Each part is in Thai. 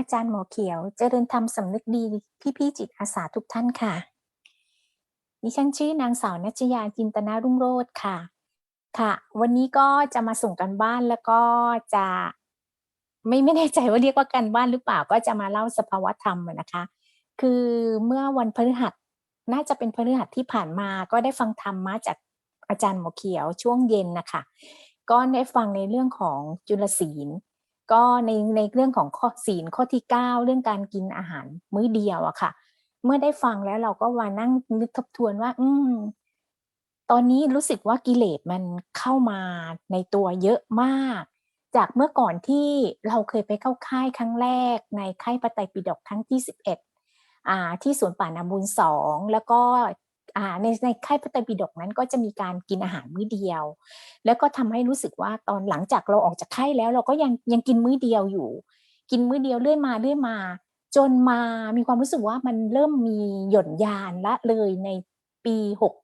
อาจารย์หมอเขียว เจริญธรรมสำนึกดีพี่ๆจิตอาสาทุกท่านค่ะ ดิฉันชื่อนางสาวนัชยาจินตนารุ่งโรจน์ค่ะ ค่ะ วันนี้ก็จะมาส่งกันบ้านแล้วก็จะไม่ไม่แน่ใจว่าเรียกว่ากันบ้านหรือเปล่าก็จะมาเล่าสภาวธรรมนะคะ คือเมื่อวันพฤหัสน่าจะเป็นพฤหัสที่ผ่านมาก็ได้ฟังธรรมะจากอาจารย์หมอเขียวช่วงเย็นนะคะก็ได้ฟังในเรื่องของจุลศีล ก็ในในเรื่องของข้อศีลข้อที่ 9 เรื่องการกินอาหารมื้อเดียวอะค่ะ เมื่อได้ฟังแล้วเราก็มานั่งนึกทบทวนว่า อืม ตอนนี้รู้สึกว่ากิเลสมันเข้ามาในตัวเยอะมาก จากเมื่อก่อนที่เราเคยไปเข้าค่ายครั้งแรก ในค่ายพระไตรปิฎกครั้งที่ 11อ่าที่สวนป่านาบุญ2แล้วก็ ในในค่ายพระไตรปิฎกนั้นก็จะมีการกินอาหารมื้อเดียว แล้วก็ทำให้รู้สึกว่าตอนหลังจากเราออกจากค่ายแล้ว เราก็ยังยังกินมื้อเดียวอยู่ กินมื้อเดียวเรื่อยมาเรื่อยมา จนมามีความรู้สึกว่ามันเริ่มมีหย่อนยานละเลยในปี6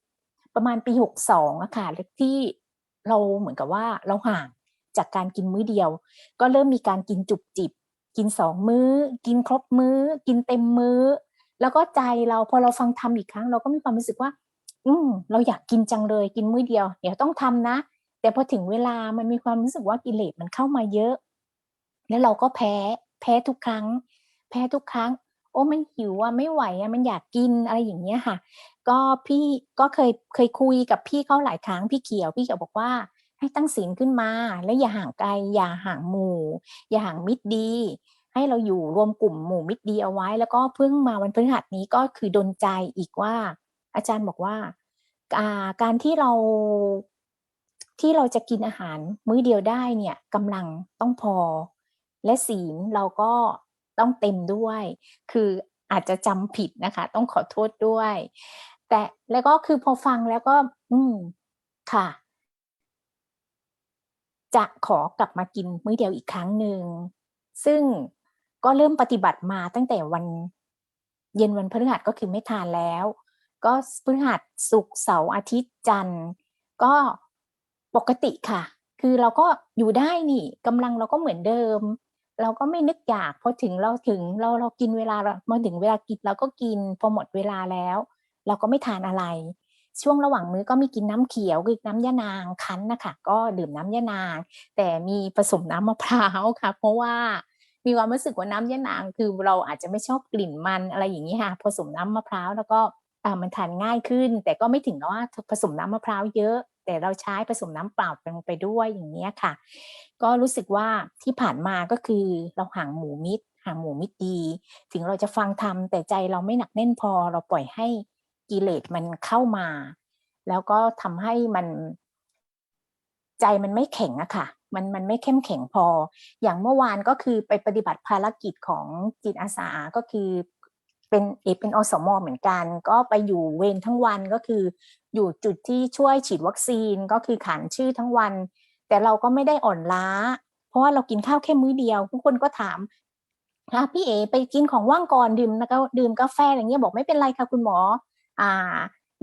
ประมาณปี62องอะค่ะที่เราเหมือนกับว่าเราห่างจากการกินมื้อเดียว ก็เริ่มมีการกินจุบจิบ กิน2มื้อ กินครบมื้อ กินเต็มมื้อ แล้วก็ใจเราพอเราฟังธรรมอีกครั้ง เราก็มีความรู้สึกว่า อืมเราอยากกินจังเลยกินมื้อเดียว เดี๋ยวต้องทำนะ แต่พอถึงเวลามันมีความรู้สึกว่ากิเลสมันเข้ามาเยอะ แล้วเราก็แพ้แพ้ทุกครั้ง แพ้ทุกครั้ง โอ้มันหิวอะไม่ไหวอะมันอยากกินอะไรอย่างเงี้ยค่ะ ก็พี่ก็เคยเคยคุยกับพี่เขาหลายครั้งพี่เขียวพี่เขียวบอกว่า ให้ตั้งศีลขึ้นมา แล้วอย่าห่างไกลอย่าห่างหมู่ อย่าห่างมิตรดี ให้เราอยู่รวมกลุ่มหมู่มิตรดีเอาไว้ แล้วก็เพิ่งมาวันพฤหัสนี้ก็คือดลใจอีกว่า อาจารย์บอกว่าอ่าการที่เราที่เราจะกินอาหารมื้อเดียวได้เนี่ยกำลังต้องพอ และศีลเราก็ต้องเต็มด้วย คืออาจจะจำผิดนะคะ ต้องขอโทษด้วย แต่แล้วก็คือพอฟังแล้วก็ อืมค่ะ จะขอกลับมากินมื้อเดียวอีกครั้งหนึ่งซึ่ง ก็เริ่มปฏิบัติมาตั้งแต่วันเย็นวันพฤหัสก็คือไม่ทานแล้ว ก็พฤหัสศุกร์เสาร์อาทิตย์จันทร์ ก็ปกติค่ะ คือเราก็อยู่ได้นี่กำลังเราก็เหมือนเดิม เราก็ไม่นึกอยากพอถึงเราถึงเราเรากินเวลาเรามาถึงเวลากินเราก็กินพอหมดเวลาแล้ว เราก็ไม่ทานอะไร ช่วงระหว่างมื้อก็มีกินน้ำเขียวคือน้ำยะนางคั้นนะคะก็ดื่มน้ำยะนาง แต่มีผสมน้ำมะพร้าวค่ะ เพราะว่า มีความรู้สึกว่าน้ำยะนาง คือเราอาจจะไม่ชอบกลิ่นมันอะไรอย่างงี้ค่ะผสมน้ำมะพร้าวแล้วก็มันทานง่ายขึ้น แต่ก็ไม่ถึงกับว่าผสมน้ำมะพร้าวเยอะ แต่เราใช้ผสมน้ำเปล่าลงไปด้วยอย่างเงี้ค่ะ ก็รู้สึกว่าที่ผ่านมาก็คือเราห่างหมูมิตรห่างหมูมิตรดี ถึงเราจะฟังธรรมแต่ใจเราไม่หนักแน่นพอเราปล่อยให้กิเลสมันเข้ามา แล้วก็ทำให้มันใจมันไม่แข็งอะค่ะ มันมันไม่เข้มแข็งพอ อย่างเมื่อวานก็คือไปปฏิบัติภารกิจของจิตอาสาก็คือเป็นเอเป็นอสม.เหมือนกัน ก็ไปอยู่เวรทั้งวันก็คือ อยู่จุดที่ช่วยฉีดวัคซีนก็คือขานชื่อทั้งวัน แต่เราก็ไม่ได้อ่อนล้า เพราะว่าเรากินข้าวแค่มื้อเดียวทุกคนก็ถาม"อาพี่เอไปกินของว่างก่อนดื่มนะกาดื่มกาแฟ"อย่างเงี้ยบอก"ไม่เป็นไรค่ะคุณหมอ อ่า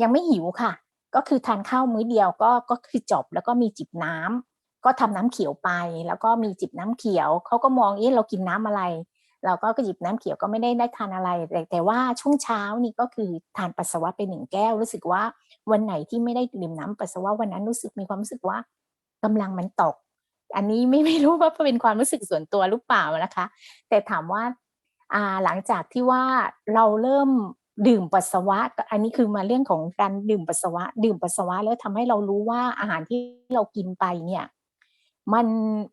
ยังไม่หิวค่ะ"ก็คือทานข้าวมื้อเดียวก็ก็คือจบแล้วก็มีจิบน้ำ ก็ทำน้ำเขียวไป แล้วก็มีจิบน้ำเขียวเขาก็มองเอ๊ะเรากินน้ำอะไร เราก็ก็หยิบน้ำเขียวก็ไม่ได้ได้ทานอะไร แต่แต่ว่าช่วงเช้านี่ก็คือทานปัสสาวะไป1แก้ว รู้สึกว่าวันไหนที่ไม่ได้ดื่มน้ำปัสสาวะวันนั้นรู้สึกมีความรู้สึกว่ากำลังมันตก อันนี้ไม่ไม่รู้ว่าเป็นความรู้สึกส่วนตัวหรือเปล่านะคะ แต่ถามว่าอ่าหลังจากที่ว่าเราเริ่มดื่มปัสสาวะ อันนี้คือมาเรื่องของการดื่มปัสสาวะ ดื่มปัสสาวะแล้วทำให้เรารู้ว่าอาหารที่เรากินไปเนี่ย มัน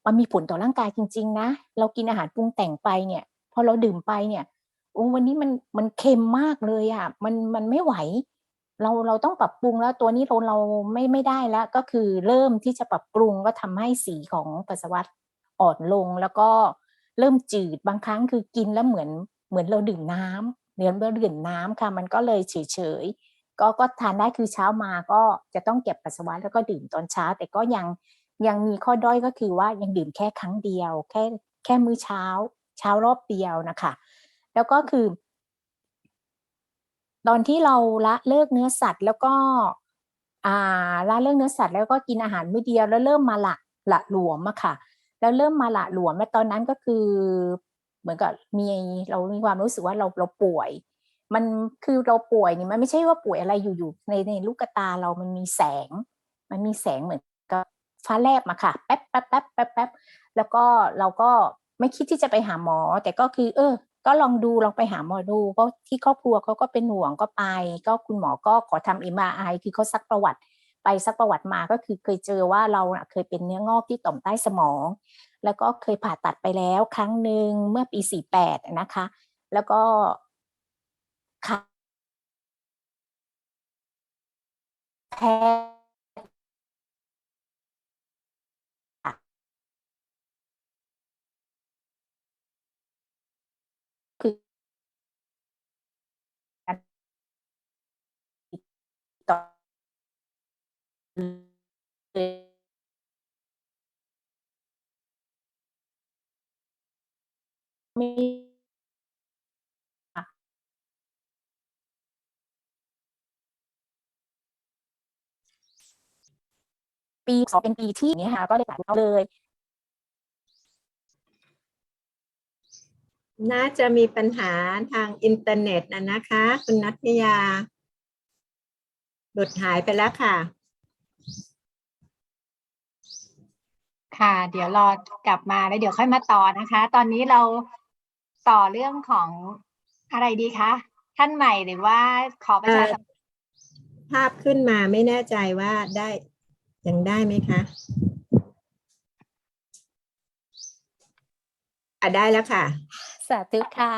มันมีผลต่อร่างกายจริง ๆ นะ เรากินอาหารปรุงแต่งไปเนี่ยพอเราดื่มไปเนี่ยโอ้วันนี้มันมันเค็มมากเลยอะมันมันไม่ไหว เราเราต้องปรับปรุงแล้วตัวนี้เราเราไม่ไม่ได้แล้ว ก็คือเริ่มที่จะปรับปรุงก็ทำให้สีของปัสสาวะอ่อนลงแล้วก็เริ่มจืดบางครั้งคือกินแล้วเหมือนเหมือนเราดื่มน้ำเหมือนเราดื่มน้ำค่ะ มันก็เลยเฉยๆก็ก็ทานได้คือเช้ามาก็จะต้องเก็บปัสสาวะแล้วก็ดื่มตอนเช้า แต่ก็ยัง ยังมีข้อด้อยก็คือว่ายังดื่มแค่ครั้งเดียว แค่แค่มื้อเช้า เช้ารอบเดียวนะคะ แล้วก็คือ ตอนที่เราละเลิกเนื้อสัตว์แล้วก็อ่าละเลิกเนื้อสัตว์แล้วก็กินอาหารมื้อเดียวแล้วเริ่มมาละละหลวมอะค่ะ แล้วเริ่มมาละหลวมแล้วตอนนั้นก็คือ เหมือนกับมีเรามีความรู้สึกว่าเราเราป่วย มันคือเราป่วยนี่มันไม่ใช่ว่าป่วยอะไรอยู่ๆในในลูกตาเรามันมีแสง มันมีแสงเหมือน ฟ้าแลบมาค่ะ แป๊บแป๊บแป๊บแป๊บแป๊บแล้วก็เราก็ไม่คิดที่จะไปหาหมอ แต่ก็คือ เออ ก็ลองดูลองไปหาหมอดูเพราะที่ครอบครัวเขาก็เป็นห่วงก็ไป ก็คุณหมอก็ขอทำเอ็มอาร์ไอคือเขาซักประวัติไปซักประวัติมาก็คือเคยเจอว่าเราน่ะเคยเป็นเนื้องอกที่ต่อมใต้สมอง แล้วก็เคยผ่าตัดไปแล้วครั้งหนึ่งเมื่อปี48นะคะ แล้วก็ค่ะแพทย์ค่ะคือการติดต่อเลย มี ค่ะ ปีสองเป็นปีที่อย่างเงี้ยค่ะ ก็เลยตัดเอาเลย น่าจะมีปัญหาทางอินเทอร์เน็ตนะนะคะ คุณนัทยา หลุดหายไปแล้วค่ะ ค่ะ เดี๋ยวรอกลับมาแล้วเดี๋ยวค่อยมาต่อนะคะ ตอนนี้เราต่อเรื่องของอะไรดีคะท่านใหม่หรือว่าขอประชาสัมพันธ์ภาพขึ้นมาไม่แน่ใจว่าได้ยังได้ไหมคะอะได้แล้วค่ะ สาธุค่ะ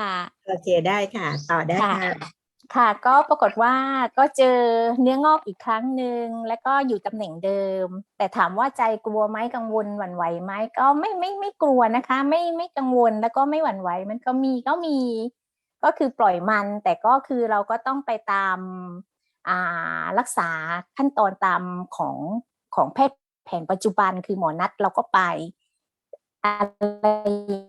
โอเคได้ค่ะ ต่อได้ค่ะ ค่ะ ค่ะก็ปรากฏว่าก็เจอเนื้องอกอีกครั้งหนึ่งแล้วก็อยู่ตำแหน่งเดิม แต่ถามว่าใจกลัวไหมกังวลหวั่นไหวไหมก็ไม่ไม่ไม่กลัวนะคะ ไม่ไม่กังวลแล้วก็ไม่หวั่นไหวมันก็มีก็มี ก็คือปล่อยมัน แต่ก็คือเราก็ต้องไปตามอ่ารักษาขั้นตอนตามของของแพทย์แผนปัจจุบันคือหมอนัดเราก็ไปอะไรอย่า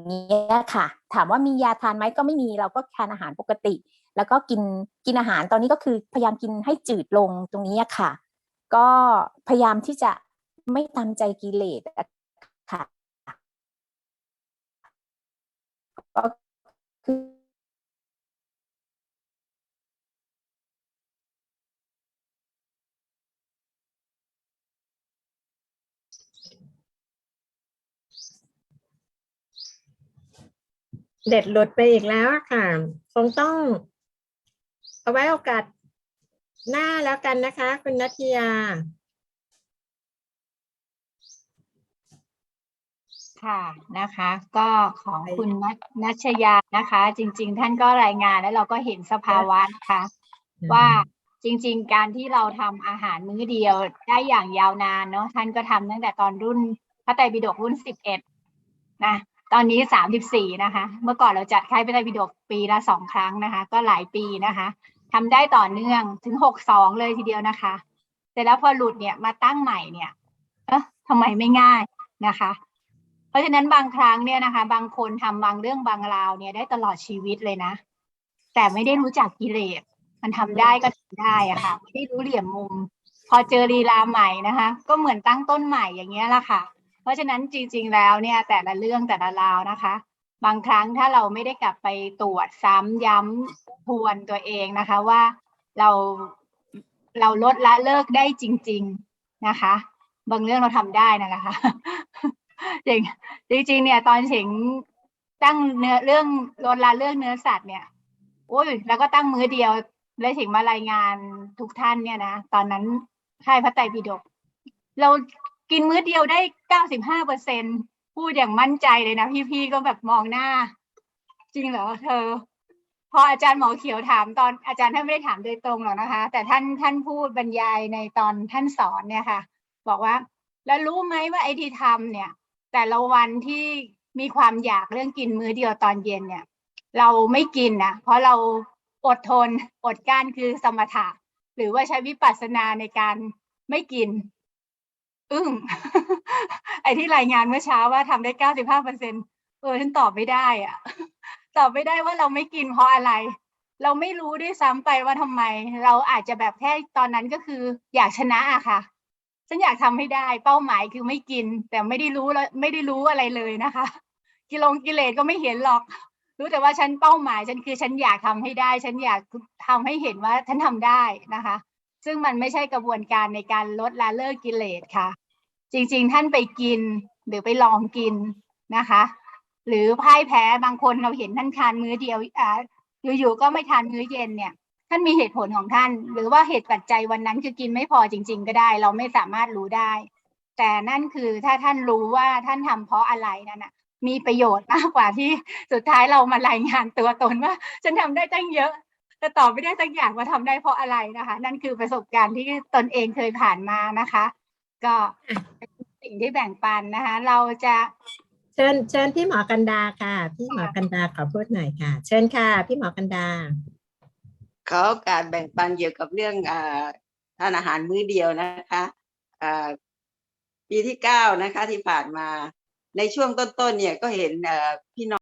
งเงี้ยค่ะ ถามว่ามียาทานไหมก็ไม่มีเราก็ทานอาหารปกติ แล้วก็กินกินอาหารตอนนี้ก็คือพยายามกินให้จืดลงตรงนี้ค่ะ ก็พยายามที่จะไม่ตามใจกิเลสค่ะก็คือ เด็ดหลุดไปอีกแล้วอะค่ะ คงต้อง เอาไว้โอกาสหน้าแล้วกันนะคะ คุณนัทยา ค่ะนะคะ ก็ของคุณนัทนัชยานะคะ จริง ๆ ท่านก็รายงานแล้วเราก็เห็นสภาวะนะคะ ว่าจริง ๆ การที่เราทำอาหารมื้อเดียวได้อย่างยาวนานเนาะท่านก็ทำตั้งแต่ตอนรุ่นพระไตรปิฎกรุ่นสิบเอ็ดนะ ตอนนี้สามสิบสี่นะคะ เมื่อก่อนเราจัดค่ายพระไตรปิฎกปีละสองครั้งนะคะ ก็หลายปีนะคะทำได้ต่อเนื่องถึงหกสองเลยทีเดียวนะคะแต่แล้วพอหลุดเนี่ยมาตั้งใหม่เนี่ย เอ๊ะทำไมไม่ง่ายนะคะ เพราะฉะนั้นบางครั้งเนี่ยนะคะ บางคนทำบางเรื่องบางราวเนี่ยได้ตลอดชีวิตเลยนะ แต่ไม่ได้รู้จักกิเลสมันทำได้ก็ทำได้อะค่ะไม่ได้รู้เหลี่ยมมุม พอเจอลีลาใหม่นะคะ ก็เหมือนตั้งต้นใหม่อย่างเงี้ยละค่ะ เพราะฉะนั้นจริง ๆ แล้วเนี่ยแต่ละเรื่องแต่ละราวนะคะ บางครั้งถ้าเราไม่ได้กลับไปตรวจซ้ำย้ำทวนตัวเองนะคะว่าเราเราลดละเลิกได้จริง ๆนะคะ บางเรื่องเราทำได้นะคะจริงจริง ๆ เนี่ย ตอนเฉิงตั้งเนื้อเรื่องลดละเลิกเนื้อสัตว์เนี่ยโอ้ยแล้วก็ตั้งมือเดียวแล้วถึงมารายงานทุกท่านเนี่ยนะตอนนั้นค่ายพระไตรปิฎกเรา กินมื้อเดียวได้เก้าสิบห้าเปอร์เซ็นพูดอย่างมั่นใจเลยนะพี่ๆก็แบบมองหน้า จริงเหรอเธอ พออาจารย์หมอเขียวถามตอนอาจารย์ท่านไม่ได้ถามโดยตรงหรอกนะคะ แต่ท่านท่านพูดบรรยายในตอนท่านสอนเนี่ยค่ะ บอกว่า แล้วรู้ไหมว่าไอ้ที่ทำเนี่ย แต่ละวันที่มีความอยากเรื่องกินมื้อเดียวตอนเย็นเนี่ย เราไม่กินนะเพราะเราอดทนอดกลั้นคือสมถะ หรือว่าใช้วิปัสสนาในการไม่กิน อึ้งไอ้ที่รายงานเมื่อเช้าว่าทำได้เก้าสิบห้าเปอร์เซ็นเออฉันตอบไม่ได้อะตอบไม่ได้ว่าเราไม่กินเพราะอะไร เราไม่รู้ด้วยซ้ำไปว่าทำไม เราอาจจะแบบแค่ตอนนั้นก็คือ อยากชนะอะค่ะ ฉันอยากทำให้ได้เป้าหมายคือไม่กิน แต่ไม่ได้รู้แล้วไม่ได้รู้อะไรเลยนะคะ กิโลกิเลสก็ไม่เห็นหรอก รู้แต่ว่าฉันเป้าหมายฉันคือฉันอยากทำให้ได้ ฉันอยากทำให้เห็นว่าฉันทำได้นะคะ ซึ่งมันไม่ใช่กระบวนการในการลดละเลิกกิเลสค่ะ จริง ๆ ท่านไปกินหรือไปลองกินนะคะ หรือพ่ายแพ้บางคนเราเห็นท่านทานมื้อเดียวอ่าอยู่ๆก็ไม่ทานมื้อเย็นเนี่ย ท่านมีเหตุผลของท่าน หรือว่าเหตุปัจจัยวันนั้นคือกินไม่พอจริง ๆ ก็ได้ เราไม่สามารถรู้ได้ แต่นั่นคือถ้าท่านรู้ว่าท่านทำเพราะอะไรนั่นนะมีประโยชน์มากกว่าที่สุดท้ายเรามารายงานตัวตนว่า ฉันทำได้ตั้งเยอะ แต่ตอบไม่ได้สักอย่างว่าทำได้เพราะอะไรนะคะ นั่นคือประสบการณ์ที่ตนเองเคยผ่านมานะคะ ก็เป็นสิ่งที่แบ่งปันนะคะ เราจะเชิญเชิญพี่หมอกันดาค่ะ พี่หมอกันดาขอพูดหน่อยค่ะ เชิญค่ะ พี่หมอกันดาขอโอกาสแบ่งปันเกี่ยวกับเรื่องอาทานอาหารมื้อเดียวนะคะอ่าปีที่เก้านะคะที่ผ่านมาในช่วงต้นๆเนี่ยก็เห็นเอ่อพี่น้อง